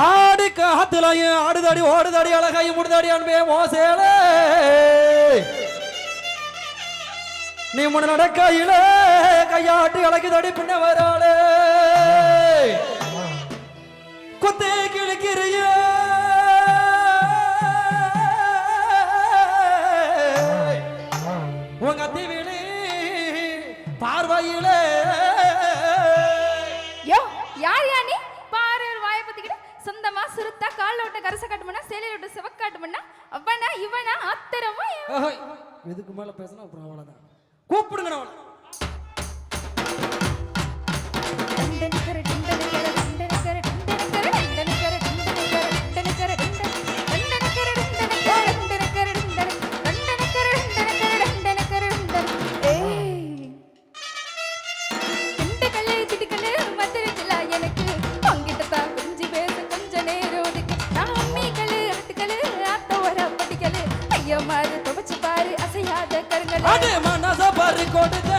ஆடி காத்துலையும் ஆடுதடி ஓடுதடி அழகையும் முடிதடி அன்பே மோசேலே. நீ முன்ன நடக்கையிலே கையாட்டி அழகுதடி பின்ன வராளே குத்தே கிழக்கிறிய. உங்க தீவிலே பார்வையிலே சுருத்தா கால்ல விட்ட கரச காட்டுமனா சேலையில விட்ட சிவக்க காட்டுமனா அவனா இவனா அத்தரமா இதுக்கு மேல பேசினா? அப்புறம் அவ்வளவுதான் கூப்பிடுங்க அவளை. துவைக்க மாறு துவைச்சு பாரு அசையாத கருங்கள் மனச பாரு கொடுத்து